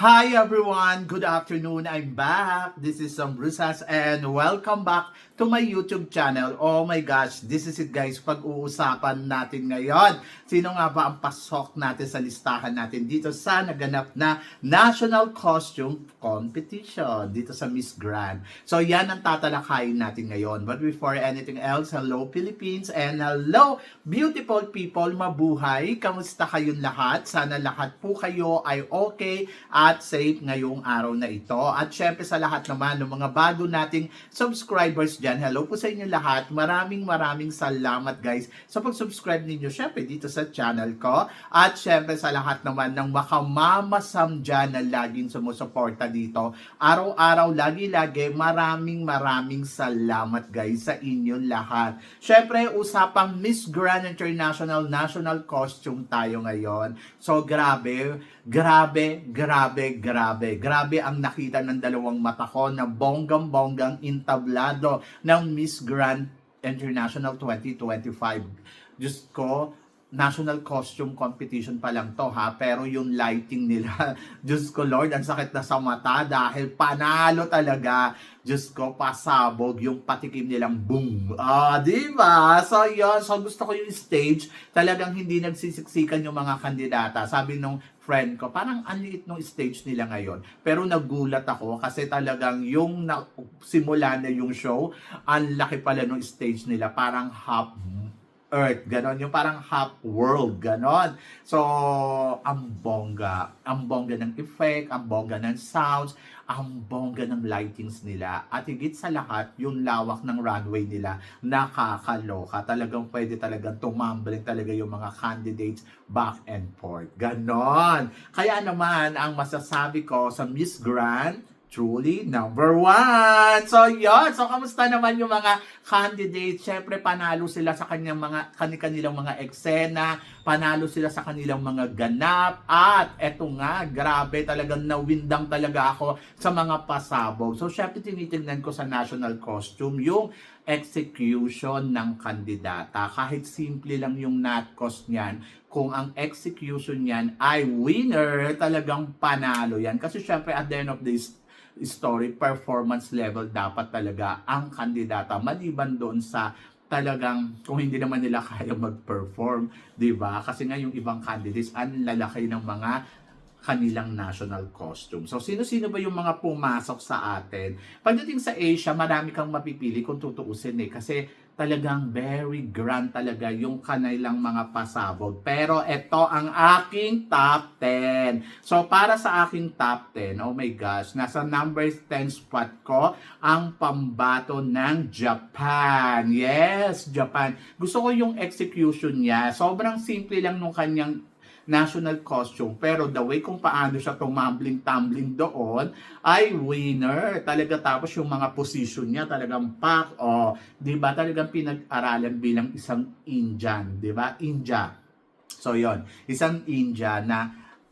Hi everyone! Good afternoon. I'm back. This is Sam Brusas and welcome back to my YouTube channel. Oh my gosh, this is it guys. Pag-uusapan natin ngayon. Sino nga ba ang pasok natin sa listahan natin dito sa naganap na National Costume Competition dito sa Miss Grand. So yan ang tatalakayin natin ngayon. But before anything else, hello Philippines and hello beautiful people. Mabuhay! Kamusta kayong lahat? Sana lahat po kayo ay okay at safe ngayong araw na ito. At syempre sa lahat naman ng mga bago nating subscribers dyan, hello po sa inyo lahat. Maraming maraming salamat guys sa pag-subscribe ninyo syempre dito sa channel ko. At syempre sa lahat naman ng makamamasam dyan na laging sumusuporta dito. Araw-araw, lagi-lagi, maraming maraming salamat guys sa inyong lahat. Syempre, usapang Miss Grand International National Costume tayo ngayon. So grabe, grabe, grabe, grabe. Grabe ang nakita ng dalawang mata ko na bonggang-bonggang intablado ng Miss Grand International 2025. Diyos ko, national costume competition pa lang to ha, pero yung lighting nila, Diyos ko Lord, ang sakit na sa mata dahil panalo talaga. Diyos ko, pasabog yung patikim nilang boom. Ah, di ba? So, yun. So, gusto ko yung stage. Talagang hindi nagsisiksikan yung mga kandidata. Sabi nung friend ko, parang ang liit nung stage nila ngayon. Pero nagulat ako kasi talagang yung na, simula na yung show, ang laki pala nung stage nila. Parang half earth, ganon. Yung parang half world, ganon. So, ang bongga. Ang bongga ng effect, ang bongga ng sounds, ang bongga ng lightings nila. At higit sa lahat, yung lawak ng runway nila, nakakaloka. Talagang pwede talagang tumambling talaga yung mga candidates back and forth. Ganon. Kaya naman, ang masasabi ko sa Miss Grand, truly number one. So, yun. So, kamusta naman yung mga candidates? Siyempre, panalo sila sa kanyang mga, kanilang mga eksena, panalo sila sa kanilang mga ganap, at eto nga, grabe, talagang nawindang talaga ako sa mga pasabog. So, syempre, tinitingnan ko sa national costume yung execution ng kandidata. Kahit simple lang yung not cost niyan, kung ang execution niyan ay winner, talagang panalo yan. Kasi syempre, at the end of the story, performance level dapat talaga ang kandidata maliban doon sa talagang kung hindi naman nila kaya mag-perform, 'di ba? Kasi nga yung ibang candidates ang lalaki ng mga kanilang national costume. So, sino-sino ba yung mga pumasok sa atin? Pagdating sa Asia, marami kang mapipili kung tutuusin eh. Kasi talagang very grand talaga yung kanilang mga pasabog. Pero ito ang aking top 10. So, para sa aking top 10, oh my gosh, nasa number 10 spot ko ang pambato ng Japan. Yes, Japan. Gusto ko yung execution niya. Sobrang simple lang nung kanyang national costume. Pero the way kung paano siya tumambling-tumbling doon ay winner. Talaga tapos yung mga position niya talagang pack. O, oh, di ba talagang pinag-aralan bilang isang Indian. Di ba? India. So, yon Isang India na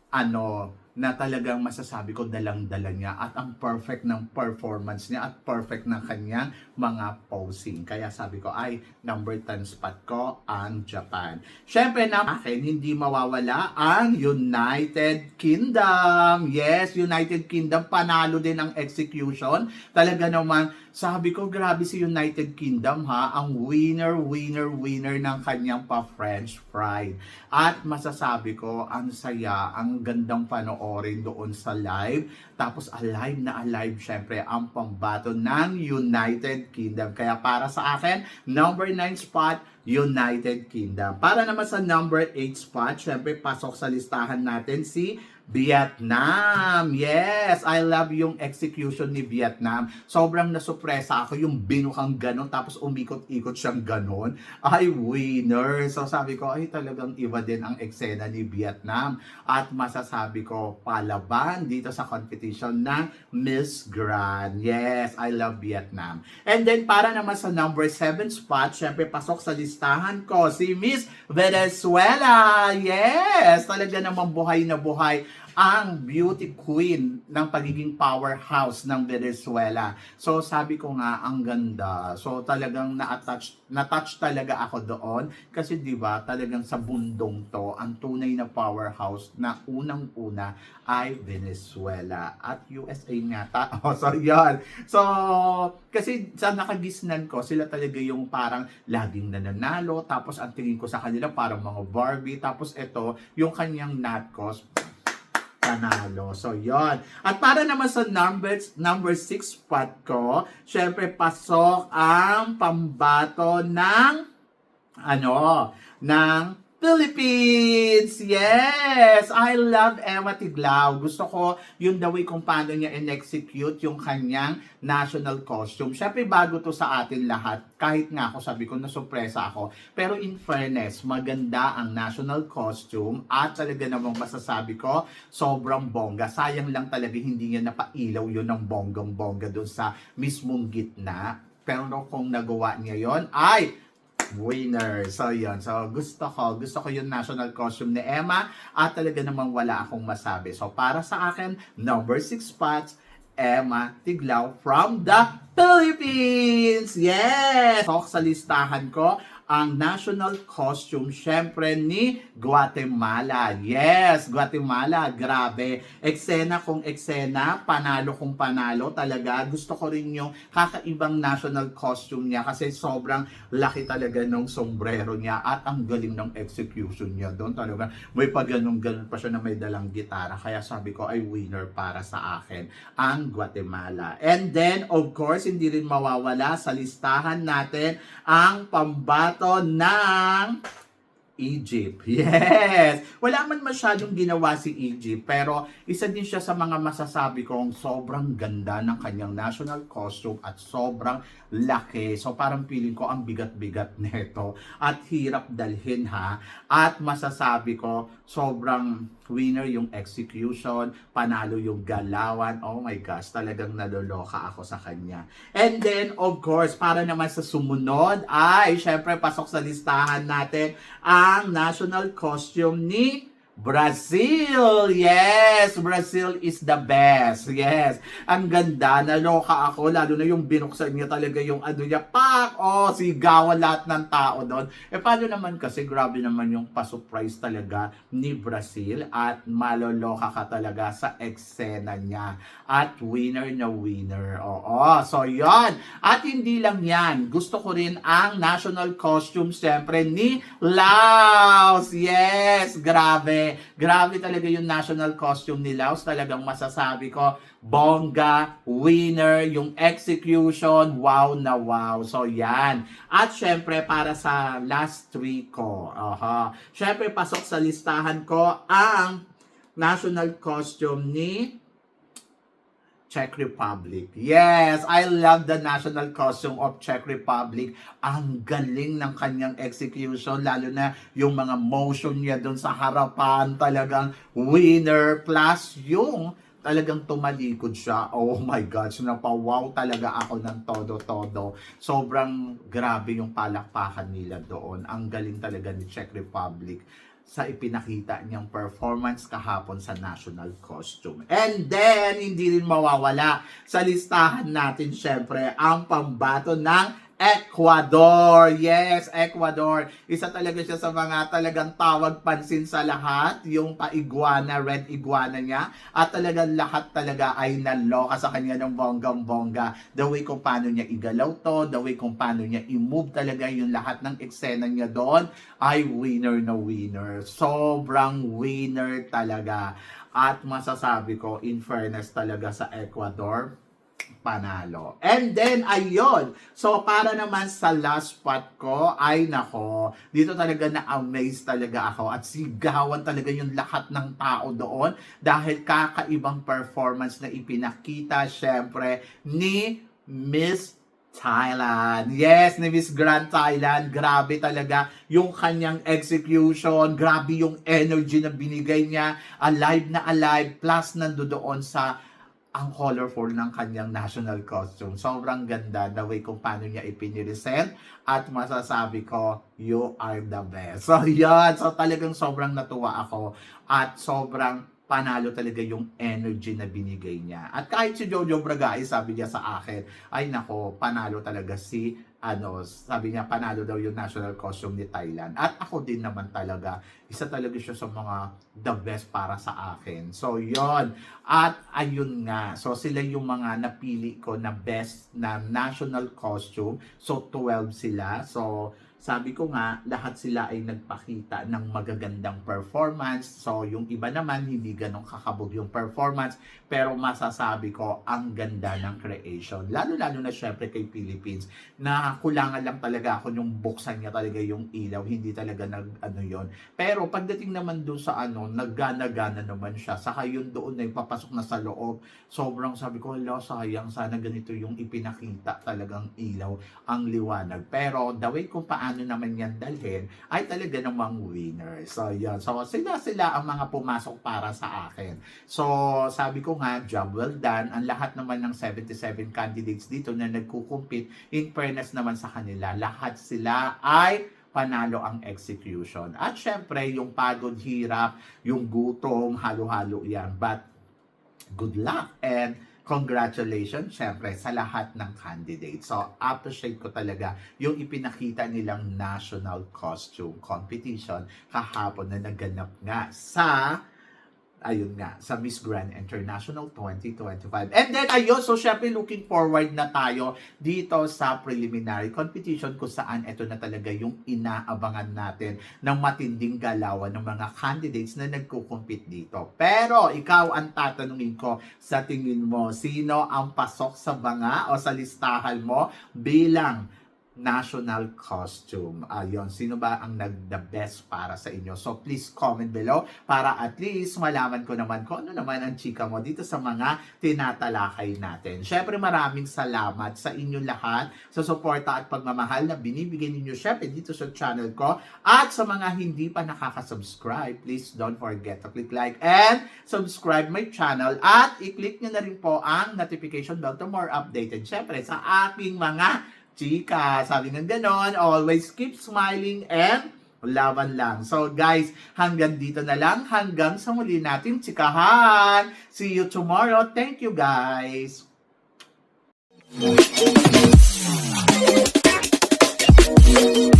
ano, na talagang masasabi ko dalang-dala niya at ang perfect ng performance niya at perfect ng kanyang mga posing. Kaya sabi ko ay number 10 spot ko ang Japan. Syempre na akin hindi mawawala ang United Kingdom. Yes, United Kingdom panalo din ang execution. Talaga naman sabi ko, grabe si United Kingdom ha, ang winner, winner, winner ng kanyang pa-French fry. At masasabi ko, ang saya, ang gandang panoorin doon sa live. Tapos alive na alive, syempre, ang pambato ng United Kingdom. Kaya para sa akin, number 9 spot, United Kingdom. Para naman sa number 8 spot, syempre, pasok sa listahan natin si Vietnam. Yes, I love yung execution ni Vietnam. Sobrang nasupresa ako yung binukang ganon tapos umikot-ikot siyang ganon. Ay, winner. So sabi ko, ay talagang iba din ang eksena ni Vietnam. At masasabi ko, palaban dito sa competition ng Miss Grand. Yes, I love Vietnam. And then para naman sa number 7 spot, syempre pasok sa listahan ko si Miss Venezuela. Yes, talaga namang buhay na buhay ang beauty queen ng pagiging powerhouse ng Venezuela. So sabi ko nga ang ganda. So talagang na-attach na-touch talaga ako doon kasi 'di ba talagang sa bundong to ang tunay na powerhouse na unang-una ay Venezuela at USA nga ta. Oh, so yan. So kasi sa nakagisnan ko sila talaga yung parang laging nananalo tapos ang tingin ko sa kanila parang mga Barbie tapos ito yung kanyang natkos panalo. So, yon. At para naman sa number, number 6 spot ko, syempre pasok ang pambato ng ano, ng Philippines! Yes! I love Emma Tiglao. Gusto ko yung the way kung paano niya in-execute yung kanyang national costume. Syempre, bago to sa atin lahat. Kahit nga ako sabi ko, nasurpresa ako. Pero in fairness, maganda ang national costume at talaga namang masasabi ko, sobrang bongga. Sayang lang talaga hindi niya napailaw yun ng bonggang-bongga doon sa mismong gitna. Pero kung nagawa niya yon ay winner. So, yun. So, gusto ko. Gusto ko yung national costume ni Emma at talaga namang wala akong masabi. So, para sa akin, number 6 spots, Emma Tiglao from the Philippines! Yes! So, sa listahan ko, ang national costume, syempre, ni Guatemala. Yes, Guatemala, grabe. Eksena kung eksena, panalo kung panalo talaga. Gusto ko rin yung kakaibang national costume niya kasi sobrang laki talaga ng sombrero niya at ang galing ng execution niya doon talaga. May pa ganun-ganun pa siya na may dalang gitara. Kaya sabi ko ay winner para sa akin ang Guatemala. And then, of course, hindi rin mawawala sa listahan natin ang pambato ng Egypt. Yes! Wala man masyadong ginawa si Egypt, pero isa din siya sa mga masasabi kong sobrang ganda ng kanyang national costume at sobrang laki. So parang feeling ko ang bigat-bigat nito at hirap dalhin ha. At masasabi ko sobrang winner yung execution, panalo yung galawan. Oh my gosh, talagang naloloka ako sa kanya. And then, of course, para naman sa sumunod ay syempre pasok sa listahan natin ang national costume ni Brazil! Yes! Brazil is the best. Yes. Ang ganda. Naloka ako. Lalo na yung binuksan niya talaga yung ano niya. Pak! Oh, sigawan lahat ng tao doon. Eh, paano naman kasi grabe naman yung pa-surprise talaga ni Brazil at maloloka ka talaga sa eksena niya. At winner na winner. Oo. So, yon At hindi lang yan. Gusto ko rin ang national costume siyempre ni Laos. Yes! Grabe. Grabe talaga yung national costume ni Laos. Talagang masasabi ko, bongga, winner, yung execution, wow na wow. So, yan. At syempre, para sa last three ko, aha. Syempre, pasok sa listahan ko ang national costume ni Czech Republic. Yes, I love the national costume of Czech Republic. Ang galing ng kanyang execution, lalo na yung mga motion niya doon sa harapan, talagang winner. Plus yung talagang tumalikod siya. Oh my gosh, napawaw talaga ako ng todo-todo. Sobrang grabe yung palakpakan nila doon. Ang galing talaga ni Czech Republic sa ipinakita niyang performance kahapon sa national costume. And then, hindi rin mawawala sa listahan natin syempre ang pambato ng Ecuador. Yes, Ecuador. Isa talaga siya sa mga talagang tawag pansin sa lahat. Yung pa-iguana, red iguana niya. At talagang lahat talaga ay naloka sa kanya ng bonggang-bongga. The way kung paano niya igalaw to, the way kung paano niya i-move talaga yung lahat ng eksena niya doon ay winner na winner. Sobrang winner talaga. At masasabi ko, in fairness talaga sa Ecuador, panalo. And then, ayun. So, para naman sa last spot ko, ay nako, dito talaga na-amaze talaga ako at sigawan talaga yung lahat ng tao doon dahil kakaibang performance na ipinakita, syempre, ni Miss Thailand. Yes, ni Miss Grand Thailand. Grabe talaga yung kanyang execution. Grabe yung energy na binigay niya. Alive na alive. Plus, nandoon sa ang colorful ng kanyang national costume. Sobrang ganda the way kung paano niya ipiniresent at masasabi ko, you are the best. So, yan. So, talagang sobrang natuwa ako at sobrang panalo talaga yung energy na binigay niya. At kahit si Jojo Bragay, sabi niya sa akin, ay nako, panalo talaga si, ano, sabi niya, panalo daw yung national costume ni Thailand. At ako din naman talaga, isa talaga siya sa mga the best para sa akin. So, yon At ayun nga, so sila yung mga napili ko na best na national costume. So, 12 sila. So, sabi ko nga, lahat sila ay nagpakita ng magagandang performance. So, yung iba naman, hindi ganun kakabog yung performance. Pero masasabi ko, ang ganda ng creation. Lalo-lalo na syempre kay Philippines, na kulangan lang talaga ako yung buksan niya talaga yung ilaw. Hindi talaga nag, ano yon Pero pagdating naman doon sa ano, naggana-gana naman siya. Saka yun doon na yung papasok na sa loob. Sobrang sabi ko, hala, sayang, sana ganito yung ipinakita talagang ilaw, ang liwanag. Pero the way kung paano naman yan dalhin, ay talaga namang winner. So, yun. So, sila sila ang mga pumasok para sa akin. So, sabi ko nga, job well done. Ang lahat naman ng 77 candidates dito na nagkukumpit, in fairness naman sa kanila, lahat sila ay panalo ang execution. At syempre, yung pagod, hirap, yung gutom, halo-halo yan. But, good luck and congratulations syempre sa lahat ng candidates. So, appreciate ko talaga yung ipinakita nilang national costume competition kahapon na naganap nga sa ayun nga, sa Miss Grand International 2025. And then, ayun, so syempre looking forward na tayo dito sa preliminary competition kung saan ito na talaga yung inaabangan natin ng matinding galawan ng mga candidates na nagkukumpit dito. Pero, ikaw ang tatanungin ko sa tingin mo, sino ang pasok sa banga o sa listahan mo bilang national costume. Ayun, sino ba ang nag-the best para sa inyo? So please comment below para at least malaman ko naman kung ano naman ang chika mo dito sa mga tinatalakay natin. Syempre maraming salamat sa inyo lahat sa suporta at pagmamahal na binibigay ninyo syempre dito sa channel ko. At sa mga hindi pa nakaka-subscribe, please don't forget to click like and subscribe my channel at i-click nyo na rin po ang notification bell to more updated. Syempre sa aking mga chika. Sabi ng ganon, always keep smiling and laban lang. So guys, hanggang dito na lang. Hanggang sa muli natin chikahan. See you tomorrow. Thank you guys. Thank you.